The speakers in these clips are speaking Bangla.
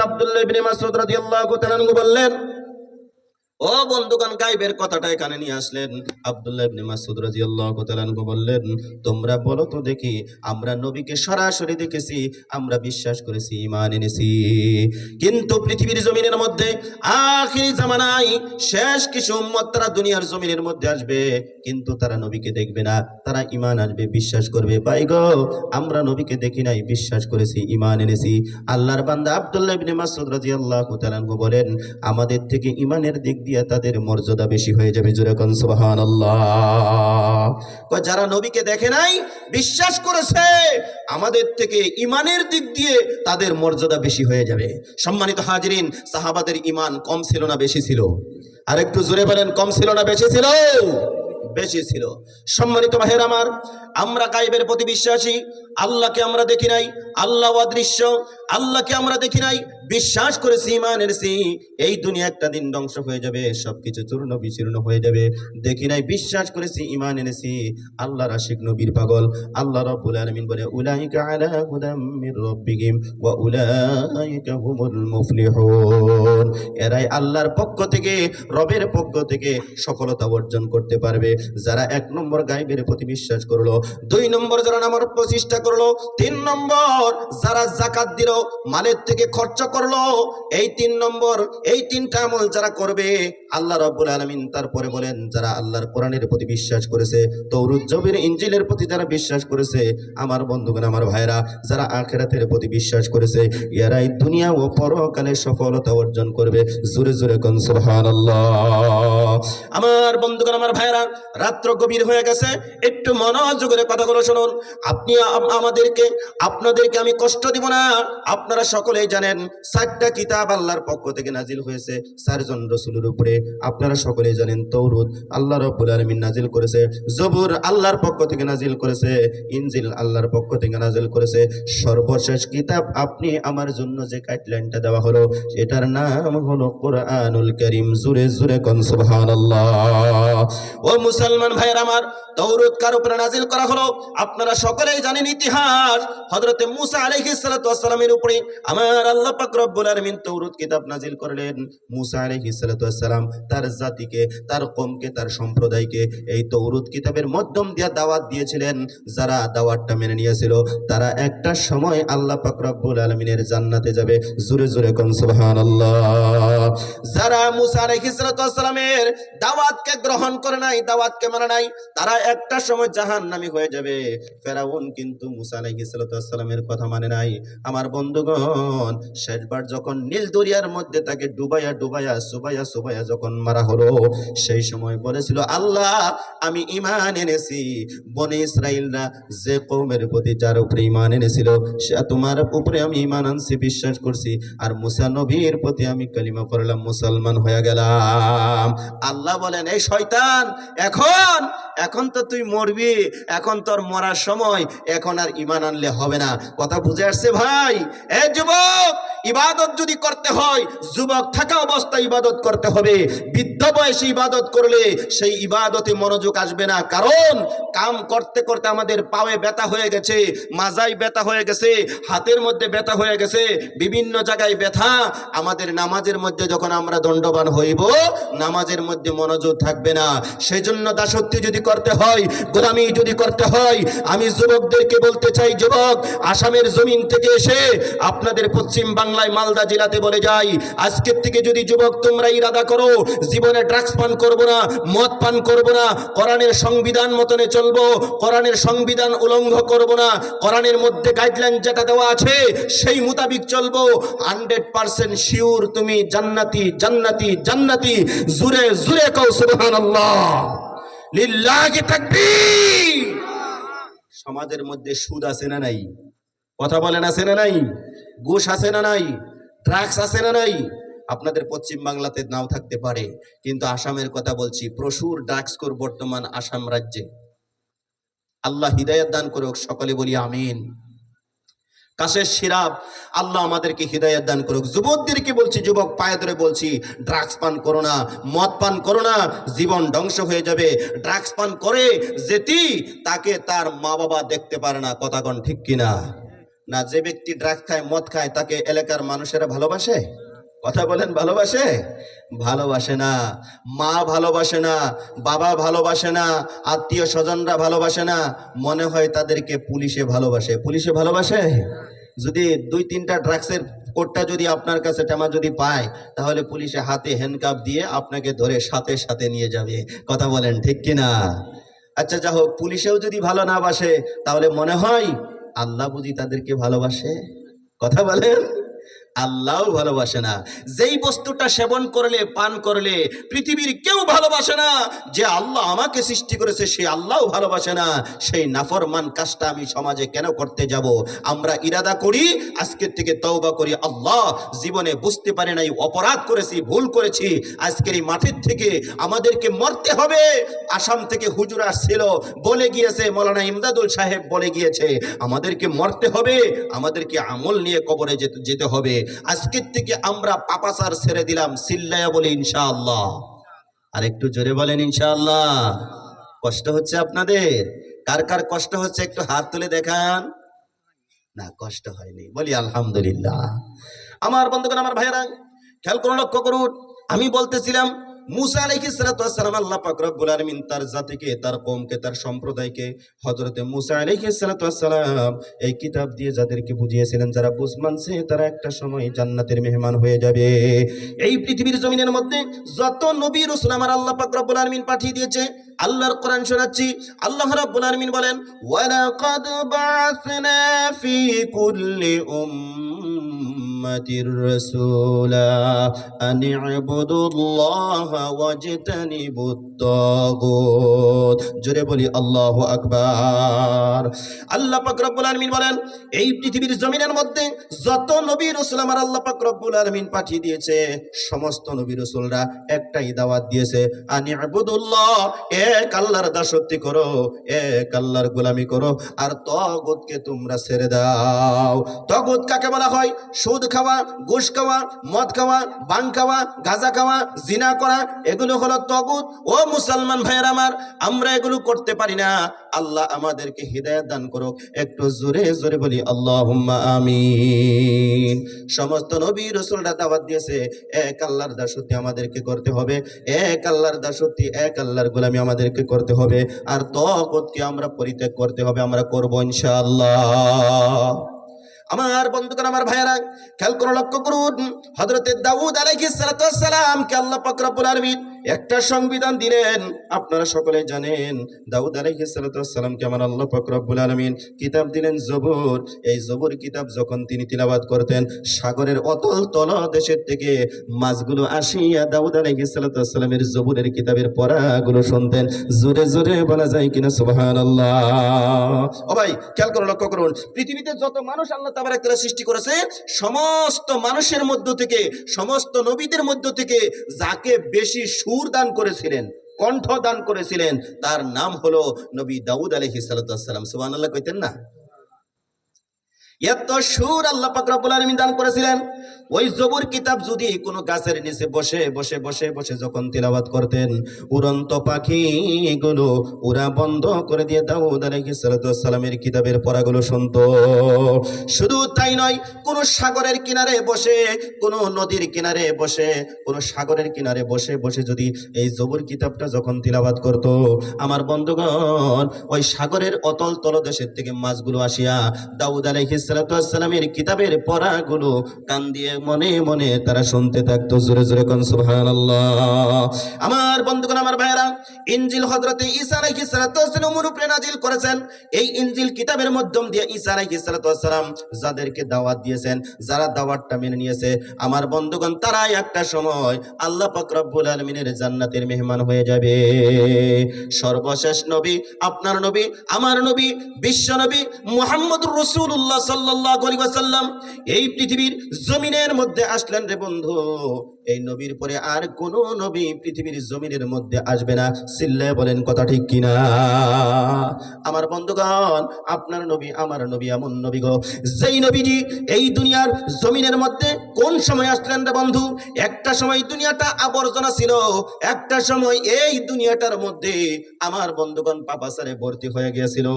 আব্দুল্লাহ ইবনে মাসউদ রাদিয়াল্লাহু তাআলা বললেন ও বন্ধুগণ, গাইবের কথাটা এখানে নিয়ে আসলেন। আব্দুল্লাহ ইবনে মাসউদ রাদিয়াল্লাহু তাআলা বললেন, তোমরা বলো তো দেখি, আমরা নবীকে সরাসরি দেখেছি, আমরা বিশ্বাস করেছি, ঈমান এনেছি। কিন্তু পৃথিবীর জমিনের মধ্যে, আখিরি জামানায় শেষ কিছু উম্মত তারা দুনিয়ার জমিনের মধ্যে আসবে, কিন্তু তারা নবীকে দেখবে না। তারা ঈমান আসবে, বিশ্বাস করবে। ভাই গো, আমরা নবীকে দেখি নাই, বিশ্বাস করেছি, ঈমান এনেছি। আল্লাহর বান্দা আব্দুল্লাহ ইবনে মাসউদ রাদিয়াল্লাহু তাআলা বলেন, আমাদের থেকে ঈমানের দিক দিয়ে তাদের মর্যাদা বেশি হয়ে যাবে। জোরে কোন সুবহানাল্লাহ। কয়, যারা নবীকে দেখে নাই, বিশ্বাস করেছে, আমাদের থেকে ঈমানের দিক দিয়ে তাদের মর্যাদা বেশি হয়ে যাবে। সম্মানিত হাজিরিন, সাহাবাদের ঈমান কম ছিল না বেশি ছিল? আর একটু জোরে বলেন, কম ছিল না বেশি ছিল? বেশি ছিল। সম্মানিত ভাইয়ের আমার, আমরা গাইবের প্রতি বিশ্বাসী, আল্লাহকে আমরা দেখি নাই, আল্লাহ অদৃশ্য, আল্লাহকে আমরা দেখি নাই বিশ্বাস করেছি, ইমান এনেছি, এই দুনিয়া একটা দিন ধ্বংস হয়ে যাবে, সবকিছু চূর্ণ বিচূর্ণ হয়ে যাবে। দেখি নাই, বিশ্বাস করেছি, ইমান এনেছি। আল্লাহর আশিক নবীর পাগল, আল্লাহ রাব্বুল আলামিন বলে, উলাইকা আলা হুদাম মির ওয়া উলাইকা হুমুল মুফলিহুন। এরাই আল্লাহর পক্ষ থেকে, রবের পক্ষ থেকে সফলতা অর্জন করতে পারবে। যারা এক নম্বর গাইবের প্রতি বিশ্বাস করল, দুই নম্বর যারা নামার প্রচেষ্টা করল, তিন নম্বর যারা জাকাত দিল, মালের থেকে খরচা করল, এই তিন নম্বর, এই তিনটা আমল যারা করবে, আল্লাহ রাব্বুল আলামিন তারপরে বলেন, যারা আল্লাহর কোরআনের প্রতি বিশ্বাস করেছে, তৌরুদ জবির ইঞ্জিলের প্রতি যারা বিশ্বাস করেছে, আমার বন্ধুগণ, আমার ভাইরা যারা আখেরাতের প্রতি বিশ্বাস করেছে, এরাই দুনিয়া ও পরকালে সফলতা অর্জন করবে। জোরে জোরে কোন আমার বন্ধুগণ, আমার ভাইরা রাত্র গভীর হয়ে গেছে, একটু মনোযোগের কথাগুলো শুনুন। আপনি আমাদেরকে, আপনাদেরকে আমি কষ্ট দিব না, আপনারা সকলেই জানেন চারটা কিতাব আল্লাহর পক্ষ থেকে নাজিল হয়েছে চারজন রসুলের উপরে। আপনারা সকলেই জানেন তৌরুদ আল্লাহ রব্বুল আলমিন নাজিল করেছে জবুর আল্লাহর পক্ষ থেকে নাজিল করেছে, ইনজিল আল্লাহর পক্ষ থেকে নাজিল করেছে। সর্বশেষ কিতাব আপনি আমার জন্য যে গাইডলাইনটা দেওয়া হলো এটার নাম হলো কোরআনুল করিম। জুরে জুরে কন সুবহানাল্লাহ। ও মুসলমান ভাইয়ের আমার তৌরুদ কার উপরে নাজিল করা হলো? আপনারা সকলেই জানেন ইতিহাস। হযরতে মুসা আলাইহিস উপরে আমার আল্লাহ পাক রব্বুল আলামিন তৌরুদ কিতাব নাজিল করলেন। মুসা ওয়াসসালাম তার জাতিকে, তার কওমকে, তার সম্প্রদায়কে এই তৌরুদ কিতাবের মাধ্যম দিয়ে দাওয়াত দিয়েছিলেন। যারা দাওয়াতটা মেনে নিয়েছিল, তারা একটা সময় আল্লাহ পাক রব্বুল আলামিনের জান্নাতে যাবে। জোরে জোরে কোন, সুবহানাল্লাহ। যারা মুসা ওয়াসসালামের দাওয়াতকে গ্রহণ করে নাই, দাওয়াতকে মানে নাই, তারা একটা সময় জাহান্নামী হয়ে যাবে। ফেরাউন কিন্তু মুসা ওয়াসসালামের কথা মানে নাই। আমার বন্ধুগণ শেষবার যখন নীল দরিয়ার মধ্যে তাকে ডুবাইয়া ডুবাইয়া, সুবাইয়া সুবাইয়া যখন মারা হলো, সেই সময় বলেছিল, আল্লাহ, আমি ঈমান এনেছি। বনে ইসরাইলরা যে কওমের প্রতি যার উপরে ঈমান এনেছিল, সে তোমার উপরে আমি ঈমান আনছি, বিশ্বাস করছি। আর মুসা নবীর প্রতি আমি কালিমা পড়লাম, মুসলমান হয়ে গেলাম। আল্লাহ বলেন, এই শয়তান, এখন এখন তো তুই মরবি, এখন তোর মরার সময়, এখন আর ইমান আনলে হবে না। কথা বুঝে আসছে ভাই? এ যুবক ইবাদত যদি করতে হয়, যুবক থাকা অবস্থায় ইবাদত করতে হবে। বৃদ্ধ বয়সে ইবাদত করলে সেই ইবাদতে মনোযোগ আসবে না। কারণ কাম করতে করতে আমাদের পায়ে ব্যথা হয়ে গেছে, মাজায় ব্যথা হয়ে গেছে, হাতের মধ্যে ব্যথা হয়ে গেছে, বিভিন্ন জায়গায় ব্যথা। আমাদের নামাজের মধ্যে যখন আমরা দণ্ডবান হইব, নামাজের মধ্যে মনোযোগ থাকবে না। সেই জন্য দাসত্ব যদি করতে হয়, গোলামি যদি করতে হয়, আমি যুবকদেরকে বলতে চাই, যুবক, আসামের জমিন থেকে এসে আপনাদের পশ্চিম বাংলায় মালদা জেলাতে বলে যাই, আজকের থেকে যদি যুবক তোমরা ইরাদা করো, জীবনে ড্রাগস পান করব না, মদ পান করব না, কোরআনের সংবিধান মতনে চলবো, কোরআনের সংবিধান উলঙ্ঘ করব না, কোরআনের মধ্যে গাইডলাইন যেটা দেওয়া আছে, সেই মোতাবিক চলবো হান্ড্রেড পার্সেন্ট শিওর তুমি জান্নাতি জান্নাতি জান্নাতি, জুরে জুরে কও সুবহানাল্লাহ। লিল্লাহি তাকবীর। সমাজের মধ্যে সুদ আছে না নাই? কথা বলেন, আছে না নাই? ঘুষ আছে না নাই? ড্রাগস আছে না নাই? আপনাদের পশ্চিম বাংলাতে নাও থাকতে পারে, কিন্তু আসামের কথা বলছি, প্রচুর ড্রাগসকোর বর্তমান আসাম রাজ্যে। আল্লাহ হৃদয়ত দান করুক, সকলে বলি আমিন। কাশের সিরাপ, আল্লাহ আমাদেরকে হৃদয়ত দান করুক। যুবকদেরকে বলছি, যুবক পায়ে ধরে বলছি ড্রাগস পান করো না, মদ পান করো না, জীবন ধ্বংস হয়ে যাবে। ড্রাগস পান করে যেটি তাকে তার মা বাবা দেখতে পারে না, কথা কথাগণ ঠিক কিনা? না যে ব্যক্তি ড্রাগ খায়, মদ খায়, তাকে এলাকার মানুষেরা ভালোবাসে? কথা বলেন, ভালোবাসে? ভালোবাসে না। মা ভালোবাসে না, বাবা ভালোবাসে না, আত্মীয় স্বজনরা ভালোবাসে না, মনে হয় তাদেরকে পুলিশে ভালোবাসে। পুলিশে ভালোবাসে? যদি দুই তিনটা ড্রাগসের কোটটা যদি আপনার কাছে টেমা যদি পায়, তাহলে পুলিশে হাতে হ্যান্ডকাপ দিয়ে আপনাকে ধরে সাথে সাথে নিয়ে যাবে। কথা বলেন ঠিক কিনা? আচ্ছা যা হোক, পুলিশেও যদি ভালো না বাসে, তাহলে মনে হয় আল্লাহ বুঝি তাদেরকে ভালোবাসে? কথা বলেন। আল্লাহও ভালোবাসে না। যেই বস্তুটা সেবন করলে, পান করলে, পৃথিবীর কেউ ভালোবাসে না। যে আল্লাহ আমাকে সৃষ্টি করেছে, সে আল্লাহও ভালোবাসে না। সেই নাফরমান কাজটা আমি সমাজে কেন করতে যাব? আমরা ইরাদা করি, আজকের থেকে তওবা করি। আল্লাহ জীবনে বুঝতে পারি নাই, অপরাধ করেছি, ভুল করেছি। আজকের এই মাঠের থেকে আমাদেরকে মরতে হবে। আসাম থেকে হুজুর আসছিল, বলে গিয়েছে, মৌলানা ইমদাদুল সাহেব বলে গিয়েছে, আমাদেরকে মরতে হবে, আমাদেরকে আমল নিয়ে কবরে যেতে যেতে হবে। আজকের থেকে আমরা পাপাচার ছেড়ে দিলাম, সিল্লায়া বলে ইনশাআল্লাহ। আর একটু জোরে বলেন ইনশাআল্লাহ। কষ্ট হচ্ছে আপনাদের? কার কার কষ্ট হচ্ছে একটু হাত তুলে দেখান। না, কষ্ট হয়নি, বলি আলহামদুলিল্লাহ। আমার বন্ধুগণ, আমার ভাইয়েরা, খেয়াল করুন লক্ষ্য করুন, আমি বলতেছিলাম মুসা আলাইহিস সালাম আল্লাহ পাক রব্বুল তার জাতিকে, তার কওমকে, তার সম্প্রদায়কে হযরতে মুসা আলাইহিস সালাম এই কিতাব দিয়ে যাদেরকে বুঝিয়েছিলেন যারা বুঝ মানছে তারা একটা সময় জান্নাতের মেহমান হয়ে যাবে। এই পৃথিবীর জমিনের মধ্যে যত নবী রাসূল আল্লাহ পাক রব্বুল পাঠিয়ে দিয়েছে, আল্লাহর কোরআন শোনাচ্ছি, আল্লাহ রাব্বুল আলামিন বলেন, ওয়ালাকাদ বা'াথনা ফি কুল্লি উম্মাতির রাসূলা আন ইবুদুল্লাহা ওয়াজতানিবুত তাগুত জোরে বলি, আল্লাহু আকবার। আল্লাহ পাক রব্বুল আলামিন বলেন, এই পৃথিবীর জমিনের মধ্যে যত নবী রাসূল আমার আল্লাহ পাক রব্বুল আলামিন পাঠিয়ে দিয়েছে, সমস্ত নবী রাসূলরা একটাই দাওয়াত দিয়েছে, আন ইবুদুল্লাহ, এক আল্লাহর দাসত্ব করো, এক আল্লাহর গোলামি করো, আর তগুতকে তোমরা ছেড়ে দাও। তগুত কাকে বলা হয়? সুদ খাওয়া ঘুষ খাওয়া, মদ খাওয়া বাং খাওয়া, গাঁজা খাওয়া, জিনা করা, এগুলো হলো তগুত। ও মুসলমান ভাইয়ের আমার, আমরা এগুলো করতে পারি না। আল্লাহ আমাদেরকে হৃদয় দান করুক। একটু জোরে জোরে বলি আল্লাহ আমিন। সমস্ত নবী রসুলরা দাওয়াত দিয়েছে, এক আল্লাহর দাসত্ব আমাদেরকে করতে হবে। এক আল্লাহর দাসত্ব এক আল্লাহর গোলামি আমাদেরকে করতে হবে। আর তকতকে আমরা পরিত্যাগ করতে হবে, আমরা করব ইনশাআল্লাহ। আমার বন্ধুগণ, আমার ভাইয়েরা, খেয়াল করে লক্ষ্য করুন হজরতের দাউদ আলাইহিস সালাম কে আল্লাহ পাক রব্বুল আলামিন একটা সংবিধান দিলেন, আপনারা সকলে জানেন। দাউদ আলাইহিস সালাম কে আমার আল্লাহ পাক রব্বুল আলামিন কিতাব দিলেন জবুর। এই জবুর কিতাব যখন তিনি তিলাবাত করতেন, সাগরের অতল তল দেশের থেকে মাছগুলো আসিয়া দাউদ আলাইহিস সালামের জবুরের কিতাবের পড়াগুলো শুনতেন। জোরে জোরে বলা যায় কিনা, সুবহানাল্লাহ। ও ভাই, খেয়াল করে, লক্ষ্য করুন। পৃথিবীতে যত মানুষ আল্লাহ তাবারাক তাআলা সৃষ্টি করেছে, সমস্ত মানুষের মধ্য থেকে, সমস্ত নবীদের মধ্য থেকে যাকে বেশি সুর দান করেছিলেন, কণ্ঠ দান করেছিলেন। তার নাম হলো নবী দাউদ আলহিসাল্লাম সুবান আল্লাহ কইতেন না? এত সুর আল্লাহ পাক রব্বুল আলামিন দান করেছিলেন। ওই জবুর কিতাব যদি কোনো গাছের নিচে বসে বসে বসে বসে যখন তিলাবাত করতেন, উড়ন্ত পাখিগুলো উড়া বন্ধ করে দিয়ে দাউদ আলাইহিস সালামের কিতাবের পড়াগুলো শুনতো। শুধু তাই নয়, কোনো সাগরের কিনারে বসে, কোনো নদীর কিনারে বসে, কোনো সাগরের কিনারে বসে বসে যদি এই জবুর কিতাবটা যখন তিলাবাত করত, আমার বন্ধুগণ, ওই সাগরের অতল তলদেশের থেকে মাছগুলো আসিয়া দাউদ আলাইহিস সালামের কিতাবের পড়াগুলো কান দিয়ে মনে মনে তারা শুনতে থাকতো, জোরে জোরে কোন আমার বন্ধুগণ, আমার ভাইয়েরা, ইনজিল হযরতে ঈসা আলাইহিস সালাম উপরে নাজিল করেছেন। এই ইনজিল কিতাবের মাধ্যম দিয়ে ঈসা আলাইহিস সালাম যাদেরকে দাওয়াত দিয়েছেন, যারা দাওয়াতটা মেনে নিয়েছে। আমার বন্ধুগণ, তারাই একটা সময় আল্লাহ পাক আলামিনের জান্নাতের মেহমান হয়ে যাবে। সর্বশেষ নবী, আপনার নবী, আমার নবী, বিশ্ব নবী মুহাম্মদুর রাসূলুল্লাহ আলাইহি ওয়াসাল্লাম এই পৃথিবীর জমিনের মধ্যে আসলেন রে বন্ধু। এই নবীর পরে আর কোন নবী পৃথিবীর জমিনের মধ্যে আসবে না। সিল্লে বলেন কথা ঠিক কিনা? আমার বন্ধুগণ, আপনার নবী, আমার নবী এমন নবী গো। যেই নবীজি এই দুনিয়ার জমিনের মধ্যে কোন সময় আসলেন রে বন্ধু? একটা সময় দুনিয়াটা আবর্জনা ছিল, একটা সময় এই দুনিয়াটার মধ্যে আমার বন্ধুগণ পাপাসারে ভর্তি হয়ে গিয়েছিল,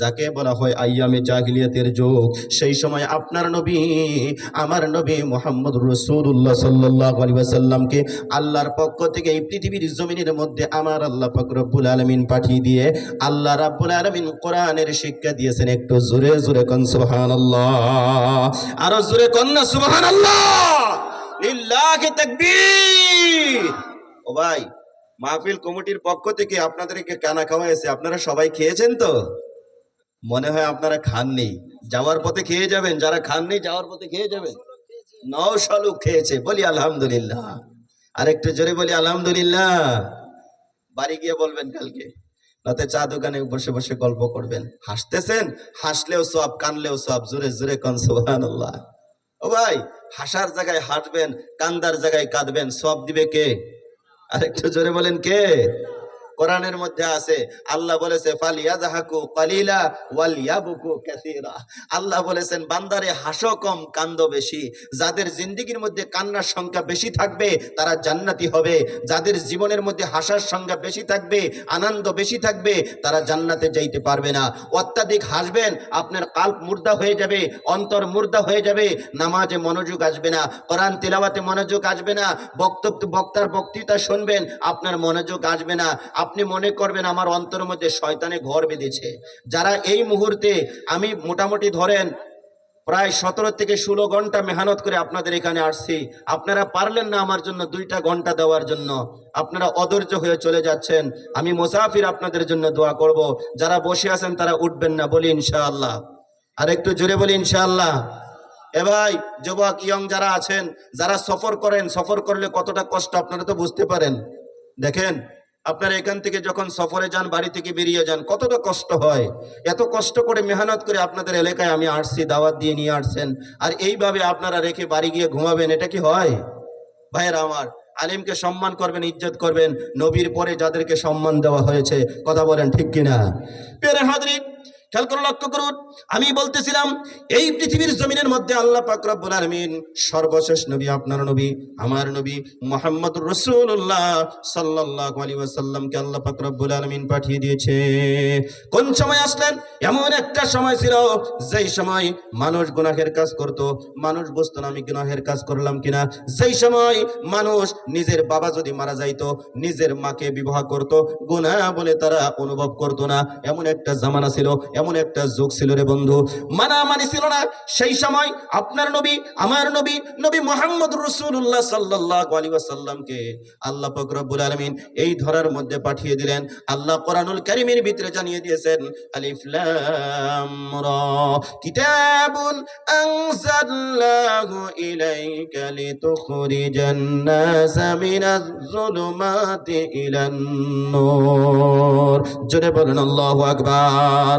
যাকে বলা হয় আইয়ামে জাহিলিয়াতের যুগ। সেই সময় আপনার নবী, আমার নবী মোহাম্মদ রসুল্লাহ সাল্লাহ সাল্লামকে আল্লাহর পক্ষ থেকে এই পৃথিবীর জমিনের মধ্যে আমার আল্লাহ পাক রব্বুল আলমিন পাঠিয়ে দিয়ে আল্লাহ রাব্বুল আলমিন কোরআনের শিক্ষা দিয়েছেন একটু জোরে জোরে কন সুবহান আরও জোরে কন্যা সুবহান লিল্লাহি ও ভাই, মাহফিল কমিটির পক্ষ থেকে আপনাদেরকে কানা খাওয়াইছে, আপনারা সবাই খেয়েছেন তো? মনে হয় আপনারা খাননি। যাওয়ার পথে খেয়ে যাবেন, যারা খাননি যাওয়ার পথে খেয়ে যাবেন। নও শালুক খেয়েছে, বলি আলহামদুলিল্লাহ। আরেকটু জোরে বলি আলহামদুলিল্লাহ। বাড়ি গিয়ে বলবেন কালকে রাতে চা দোকানে বসে বসে গল্প করবেন। হাসতেছেন? হাসলেও সব, কানলেও সব, জোরে জোরে কন, সুবহানাল্লাহ। ও ভাই, হাসার জায়গায় হাসবেন কান্দার জায়গায় কাঁদবেন, সব দিবে কে? আরেকটু জোরে বলেন কে? কোরআনের মধ্যে আছে, আল্লাহ বলেছে ফালিয়াজাহাকু কালিলা ওয়াল ইয়াবকু কাসীরা আল্লাহ বলেছেন, বান্দারে হাসো কম, কান্দ বেশি। যাদের জিন্দেগীর মধ্যে কান্নার সংখ্যা বেশি থাকবে, তারা জান্নাতি হবে। যাদের জীবনের মধ্যে হাসার সংখ্যা বেশি থাকবে, আনন্দ বেশি থাকবে, তারা জান্নাতে যাইতে পারবে না। অত্যাধিক হাসবেন, আপনার কাল্প মুর্দা হয়ে যাবে, অন্তর মুর্দা হয়ে যাবে, নামাজে মনোযোগ আসবে না, কোরআন তিলাওয়াতে মনোযোগ আসবে না, বক্তব্য বক্তার বক্তৃতা শুনবেন, আপনার মনোযোগ আসবে না। আপনি মনে করবেন আমার অন্তরের মধ্যে শয়তানে ঘর বেঁধেছে। যারা এই মুহূর্তে আমি মোটামুটি ধরেন প্রায় সতেরো থেকে ষোলো ঘণ্টা মেহনত করে আপনাদের এখানে আসছি, আপনারা পারলেন না আমার জন্য দুইটা ঘণ্টা দেওয়ার জন্য। আপনারা অধৈর্য হয়ে চলে যাচ্ছেন। আমি মুসাফির আপনাদের জন্য দোয়া করব। যারা বসে আছেন তারা উঠবেন না, বলি ইনশাআল্লাহ। আর একটু জোরে বলি ইনশাআল্লাহ। এ ভাই, যুবক, ইয়ং যারা আছেন, যারা সফর করেন, সফর করলে কতটা কষ্ট আপনারা তো বুঝতে পারেন। দেখেন আপনারা এখান থেকে যখন সফরে যান, বাড়ি থেকে বেরিয়ে যান, কতটা কষ্ট হয়? এত কষ্ট করে মেহনত করে আপনাদের এলাকায় আমি আসছি, দাওয়াত দিয়ে নিয়ে আসছেন। আর এইভাবে আপনারা রেখে বাড়ি গিয়ে ঘুমাবেন, এটা কি হয়? ভাইয়েরা আমার, আলিমকে সম্মান করবেন, ইজ্জত করবেন, নবীর পরে যাদেরকে সম্মান দেওয়া হয়েছে, কথা বলেন ঠিক কিনা? পেরে হাজরি খেয়াল করে লক্ষ্য করুন, আমি বলতেছিলাম, এই পৃথিবীর জমিনের মধ্যে আল্লাহ পাক রব্বুল আলামিন সর্বশেষ নবী, আপনার নবী, আমার নবী মোহাম্মদ রসুল্লাহ সাল্লাল্লাহু আলাইহি ওয়াসাল্লামকে আল্লাহ পাক রব্বুল আলামিন পাঠিয়ে দিয়েছে। কোন সময় আসলেন? এমন একটা সময় ছিল যেই সময় মানুষ গুনাহের কাজ করত, মানুষ বুঝতো না আমি গুনাহের কাজ করলাম কিনা। যেই সময় মানুষ নিজের বাবা যদি মারা যাইতো, নিজের মাকে বিবাহ করত, গুনাহ বলে তারা অনুভব করতো না। এমন একটা জামানা ছিল এমন একটা যুগ ছিল রে বন্ধু। মানামানি ছিল না। সেই সময় আপনার নবী, আমার নবী নবী মোহাম্মদ রসুল্লাহ সাল্লাহ আলী ওয়াসাল্লামকে আল্লাহ পাক রব্বুল আলামিন এই ধরার মধ্যে পাঠিয়ে দিলেন। আল্লাহ কোরআনুল কারীমের ভিতরে জানিয়ে দিয়েছেন আকবার।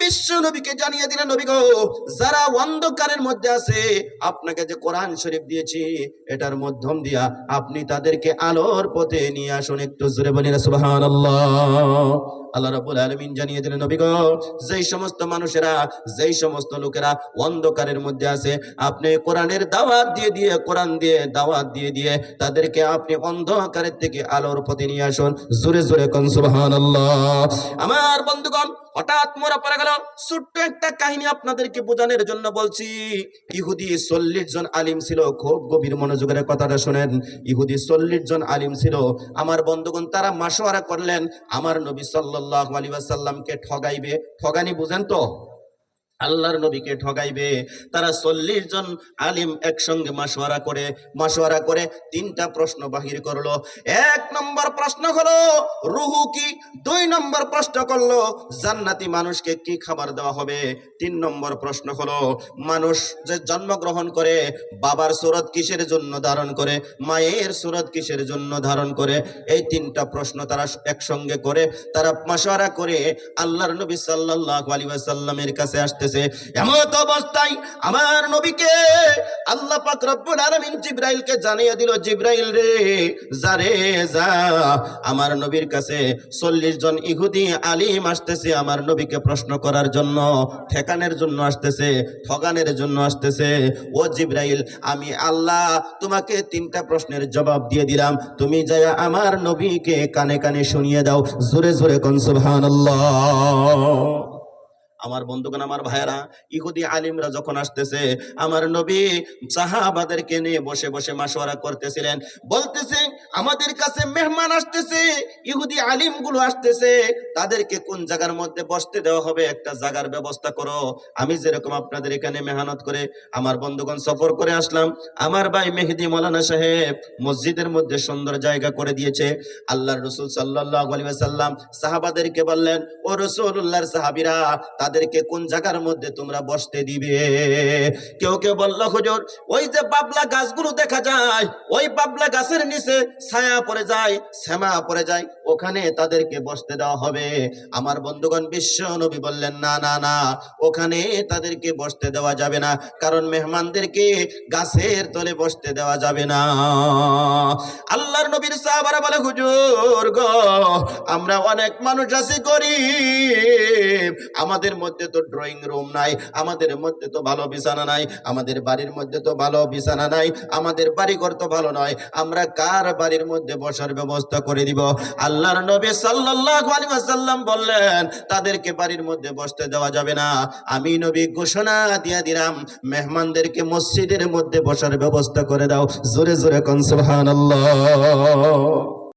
বিশ্ব নবীকে জানিয়ে দিলেন, নবী গো, যারা অন্ধকারের মধ্যে আছে, আপনাকে যে কোরআন শরীফ দিয়েছি, এটার মাধ্যম দিয়া আপনি তাদেরকে আলোর পথে নিয়ে আসুন একটু জোরে বলি না সুবহানাল্লাহ। আল্লাহ রাব্বুল আলামিন জানিয়ে দিলেন, নবী গো, যেই সমস্ত মানুষেরা, যেই সমস্ত লোকেরা অন্ধকারের মধ্যে আছে, আপনি কোরআনের দাওয়াত দিয়ে দিয়ে, কোরআন দিয়ে দাওয়াত দিয়ে দিয়ে তাদেরকে আপনি অন্ধকারের থেকে আলোর পথে নিয়ে আসুন। জোরে জোরে কোন, সুবহানাল্লাহ। আমার বন্ধুগণ হঠাৎ মোরা পড়ে গেল, ছোট্ট একটা কাহিনী আপনাদেরকে বোঝানোর জন্য বলছি। ইহুদি চল্লিশ জন আলিম ছিল, খুব গভীর মনোযোগের কথাটা শোনেন। ইহুদি চল্লিশ জন আলিম ছিল, আমার বন্ধুগণ তারা মাসোয়ারা করলেন, আমার নবী সাল্লাহ আলী আসাল্লামকে ঠগাইবে। ঠগানি বুঝেন তো? আল্লাহর নবীকে ঠগাইবে। তারা চল্লিশ জন আলিম একসঙ্গে মাসোয়ারা করে মাসোয়ারা করে তিনটা প্রশ্ন বাহির করল। এক নম্বর প্রশ্ন হলো, রুহু কি? দুই নম্বর প্রশ্ন করল, জান্নাতি মানুষকে কি খাবার দেওয়া হবে? তিন নম্বর প্রশ্ন হলো, মানুষ যে জন্মগ্রহণ করে, বাবার সুরত কিসের জন্য ধারণ করে, মায়ের সুরত কিসের জন্য ধারণ করে? এই তিনটা প্রশ্ন তারা একসঙ্গে করে, তারা মাসোয়ারা করে আল্লাহর নবী সাল্লাল্লাহু আলাইহি ওয়াসাল্লামের কাছে আসতেছে এমত অবস্থায় আমার নবীকে আল্লাহ পাক রব্বুল আলামিন জিব্রাইলকে জানিয়ে দিল, জিব্রাইল রে, যা রে, যা। আমার নবীর কাছে চল্লিশ জন ইহুদি আলিম আসতেছে আমার নবীকে প্রশ্ন করার জন্য, ঠেকানের জন্য আসতেছে, ঠগানের জন্য আসতেছে। ও জিব্রাইল, আমি আল্লাহ তোমাকে তিনটা প্রশ্নের জবাব দিয়ে দিলাম, তুমি যাই আমার নবীকে কানে কানে শুনিয়ে দাও, জোরে জোরে কোন সুবহানাল্লাহ। আমার বন্ধুগণ, আমার ভাইয়েরা, ইহুদি আলিমরা যখন আসতেছে, আমার নবী সাহাবাদেরকে নিয়ে বসে বসে মাসোয়ারা করতেছিলেন। বলতেছে, আমাদের কাছে মেহমান আসতেছে, ইহুদি আলিমগুলো আসতেছে, তাদেরকে কোন জায়গার মধ্যে বসতে দেওয়া হবে? একটা জায়গার ব্যবস্থা করো। আমি যেরকম আপনাদের এখানে মেহনত করে আমার বন্ধুগণ সফর করে আসলাম, আমার ভাই মেহেদি মৌলানা সাহেব মসজিদের মধ্যে সুন্দর জায়গা করে দিয়েছে। আল্লাহর রসুল সাল্লাহ সাল্লাম সাহাবাদেরকে বললেন, ও রসুল্লাহর সাহাবিরা তাদেরকে কোন জায়গার মধ্যে তোমরা বসতে দিবে? কেউ কেউ বলল, হুজুর, ওই যে পাবলা গাছগুলো দেখা যায়, ওই পাবলা গাছের নিচে ছায়া পড়ে যায়, শ্যামা পড়ে যায়, ওখানে তাদেরকে বসতে দেওয়া হবে। আমার বন্ধুগণ, বিশ্ব নবী বললেন, না না না, ওখানে তাদেরকে বসতে দেওয়া যাবে না, কারণ মেহমানদেরকে গাছের তলে বসতে দেওয়া যাবে না। আল্লাহর নবীর সাহাবারা বলে, হুজুর গো, আমরা অনেক মানুষ আছি গরিব, আমাদের মধ্যে তো ড্রয়িং রুম নাই, আমাদের মধ্যে তো ভালো বিছানা নাই, আমাদের বাড়ির মধ্যে তো ভালো বিছানা নাই, আমাদের বাড়িঘর তো ভালো নয়, আমরা কার বাড়ির মধ্যে বসার ব্যবস্থা করে দিব? আল্লাহর নবী সাল্লাল্লাহু আলাইহি ওয়াসাল্লাম বললেন, তাদেরকে বাড়ির মধ্যে বসতে দেওয়া যাবে না। আমি নবী ঘোষণা দিয়া দিলাম, মেহমানদেরকে মসজিদের মধ্যে বসার ব্যবস্থা করে দাও। জোরে জোরে কোন, সুবহানাল্লাহ।